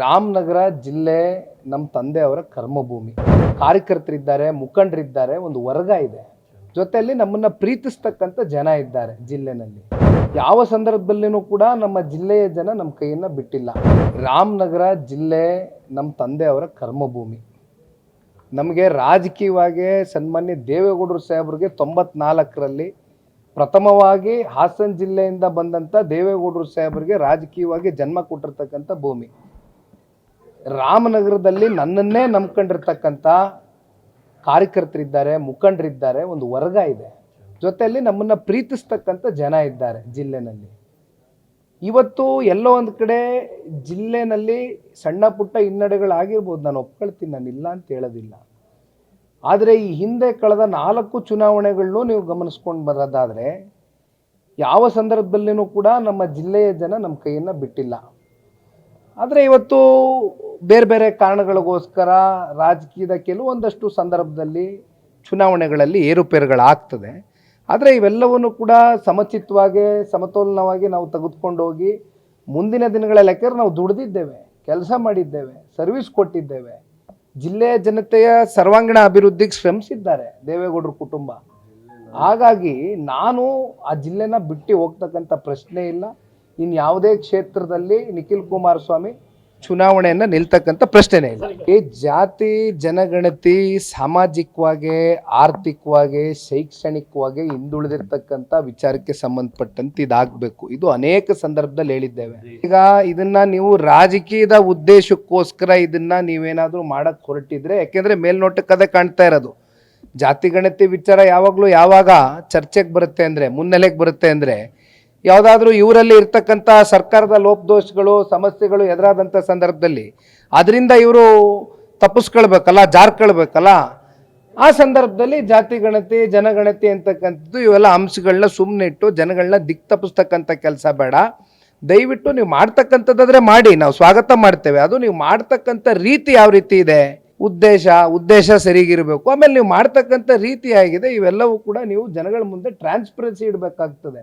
ರಾಮನಗರ ಜಿಲ್ಲೆ ನಮ್ಮ ತಂದೆಯವರ ಕರ್ಮಭೂಮಿ. ಕಾರ್ಯಕರ್ತರಿದ್ದಾರೆ, ಮುಖಂಡರಿದ್ದಾರೆ, ಒಂದು ವರ್ಗ ಇದೆ. ಜೊತೆಯಲ್ಲಿ ನಮ್ಮನ್ನು ಪ್ರೀತಿಸ್ತಕ್ಕಂಥ ಜನ ಇದ್ದಾರೆ ಜಿಲ್ಲೆನಲ್ಲಿ. ಯಾವ ಸಂದರ್ಭದಲ್ಲಿನೂ ಕೂಡ ನಮ್ಮ ಜಿಲ್ಲೆಯ ಜನ ನಮ್ಮ ಕೈಯನ್ನ ಬಿಟ್ಟಿಲ್ಲ. ರಾಮನಗರ ಜಿಲ್ಲೆ ನಮ್ಮ ತಂದೆಯವರ ಕರ್ಮಭೂಮಿ. ನಮಗೆ ರಾಜಕೀಯವಾಗಿ ಸನ್ಮಾನ್ಯ ದೇವೇಗೌಡರು ಸಾಹೇಬ್ರಿಗೆ ತೊಂಬತ್ನಾಲ್ಕರಲ್ಲಿ ಪ್ರಥಮವಾಗಿ ಹಾಸನ ಜಿಲ್ಲೆಯಿಂದ ಬಂದಂಥ ದೇವೇಗೌಡರು ಸಾಹೇಬರಿಗೆ ರಾಜಕೀಯವಾಗಿ ಜನ್ಮ ಕೊಟ್ಟಿರ್ತಕ್ಕಂಥ ಭೂಮಿ. ರಾಮನಗರದಲ್ಲಿ ನನ್ನನ್ನೇ ನಂಬ್ಕೊಂಡಿರ್ತಕ್ಕಂಥ ಕಾರ್ಯಕರ್ತರಿದ್ದಾರೆ, ಮುಖಂಡರಿದ್ದಾರೆ, ಒಂದು ವರ್ಗ ಇದೆ. ಜೊತೆಯಲ್ಲಿ ನಮ್ಮನ್ನ ಪ್ರೀತಿಸ್ತಕ್ಕಂಥ ಜನ ಇದ್ದಾರೆ ಜಿಲ್ಲೆನಲ್ಲಿ. ಇವತ್ತು ಎಲ್ಲೋ ಒಂದು ಕಡೆ ಜಿಲ್ಲೆನಲ್ಲಿ ಸಣ್ಣ ಪುಟ್ಟ ಹಿನ್ನಡೆಗಳಾಗಿರ್ಬೋದು, ನಾನು ಒಪ್ಕೊಳ್ತೀನಿ, ನಾನು ಇಲ್ಲ ಅಂತ ಹೇಳೋದಿಲ್ಲ. ಆದರೆ ಈ ಹಿಂದೆ ಕಳೆದ ನಾಲ್ಕು ಚುನಾವಣೆಗಳನ್ನು ನೀವು ಗಮನಿಸ್ಕೊಂಡು ಬರೋದಾದರೆ, ಯಾವ ಸಂದರ್ಭದಲ್ಲಿನೂ ಕೂಡ ನಮ್ಮ ಜಿಲ್ಲೆಯ ಜನ ನಮ್ಮ ಕೈಯನ್ನು ಬಿಟ್ಟಿಲ್ಲ. ಆದರೆ ಇವತ್ತು ಬೇರೆ ಬೇರೆ ಕಾರಣಗಳಿಗೋಸ್ಕರ ರಾಜಕೀಯದ ಕೆಲವೊಂದಷ್ಟು ಸಂದರ್ಭದಲ್ಲಿ ಚುನಾವಣೆಗಳಲ್ಲಿ ಏರುಪೇರುಗಳಾಗ್ತದೆ. ಆದರೆ ಇವೆಲ್ಲವನ್ನು ಕೂಡ ಸಮಚಿತ್ತವಾಗಿ ಸಮತೋಲನವಾಗಿ ನಾವು ತೆಗೆದುಕೊಂಡು ಹೋಗಿ ಮುಂದಿನ ದಿನಗಳ ಯಾಕೆಂದ್ರೆ ನಾವು ದುಡಿದಿದ್ದೇವೆ, ಕೆಲಸ ಮಾಡಿದ್ದೇವೆ ಸರ್ವಿಸ್ ಕೊಟ್ಟಿದ್ದೇವೆ. ಜಿಲ್ಲೆಯ ಜನತೆಯ ಸರ್ವಾಂಗೀಣ ಅಭಿವೃದ್ಧಿಗೆ ಶ್ರಮಿಸಿದ್ದಾರೆ ದೇವೇಗೌಡರ ಕುಟುಂಬ. ಹಾಗಾಗಿ ನಾನು ಆ ಜಿಲ್ಲೆನ ಬಿಟ್ಟು ಹೋಗ್ತಕ್ಕಂಥ ಪ್ರಶ್ನೆ ಇಲ್ಲ. ಇನ್ನು ಯಾವುದೇ ಕ್ಷೇತ್ರದಲ್ಲಿ ನಿಖಿಲ್ ಕುಮಾರಸ್ವಾಮಿ ಚುನಾವಣೆಯನ್ನ ನಿಲ್ತಕ್ಕಂಥ ಪ್ರಶ್ನೆನೇ ಇಲ್ಲ. ಈ ಜಾತಿ, ಜನಗಣತಿ, ಸಾಮಾಜಿಕವಾಗಿ, ಆರ್ಥಿಕವಾಗಿ, ಶೈಕ್ಷಣಿಕವಾಗಿ ಹಿಂದುಳಿದಿರ್ತಕ್ಕಂಥ ವಿಚಾರಕ್ಕೆ ಸಂಬಂಧಪಟ್ಟಂತೆ ಇದಾಗಬೇಕು. ಇದು ಅನೇಕ ಸಂದರ್ಭದಲ್ಲಿ ಹೇಳಿದ್ದೇವೆ. ಈಗ ಇದನ್ನ ನೀವು ರಾಜಕೀಯದ ಉದ್ದೇಶಕ್ಕೋಸ್ಕರ ಇದನ್ನ ನೀವೇನಾದ್ರೂ ಮಾಡಕ್ಕೆ ಹೊರಟಿದ್ರೆ, ಯಾಕೆಂದ್ರೆ ಮೇಲ್ನೋಟಕ್ಕದೇ ಕಾಣ್ತಾ ಇರೋದು. ಜಾತಿ ಗಣತಿ ವಿಚಾರ ಯಾವಾಗಲೂ ಯಾವಾಗ ಚರ್ಚೆಗೆ ಬರುತ್ತೆ ಅಂದರೆ, ಮುನ್ನೆಲೆಗೆ ಬರುತ್ತೆ ಅಂದರೆ ಯಾವುದಾದ್ರೂ ಇವರಲ್ಲಿ ಇರ್ತಕ್ಕಂಥ ಸರ್ಕಾರದ ಲೋಪದೋಷಗಳು, ಸಮಸ್ಯೆಗಳು ಎದುರಾದಂಥ ಸಂದರ್ಭದಲ್ಲಿ ಅದರಿಂದ ಇವರು ತಪ್ಪಿಸ್ಕೊಳ್ಬೇಕಲ್ಲ, ಜಾರ್ಕೊಳ್ಬೇಕಲ್ಲ? ಆ ಸಂದರ್ಭದಲ್ಲಿ ಜಾತಿ ಗಣತಿ ಜನಗಣತಿ ಅಂತಕ್ಕಂಥದ್ದು ಇವೆಲ್ಲ ಅಂಶಗಳನ್ನ ಸುಮ್ಮನೆ ಇಟ್ಟು ಜನಗಳನ್ನ ದಿಕ್ ತಪ್ಪಿಸ್ತಕ್ಕಂಥ ಕೆಲಸ ಬೇಡ. ದಯವಿಟ್ಟು ನೀವು ಮಾಡ್ತಕ್ಕಂಥದ್ದಾದ್ರೆ ಮಾಡಿ, ನಾವು ಸ್ವಾಗತ ಮಾಡ್ತೇವೆ. ಅದು ನೀವು ಮಾಡ್ತಕ್ಕಂಥ ರೀತಿ ಯಾವ ರೀತಿ ಇದೆ? ಉದ್ದೇಶ ಉದ್ದೇಶ ಸರಿಗಿರಬೇಕು. ಆಮೇಲೆ ನೀವು ಮಾಡ್ತಕ್ಕಂಥ ರೀತಿ ಆಗಿದೆ ಇವೆಲ್ಲವೂ ಕೂಡ ನೀವು ಜನಗಳ ಮುಂದೆ ಟ್ರಾನ್ಸ್ಪರೆನ್ಸಿ ಇಡಬೇಕಾಗ್ತದೆ.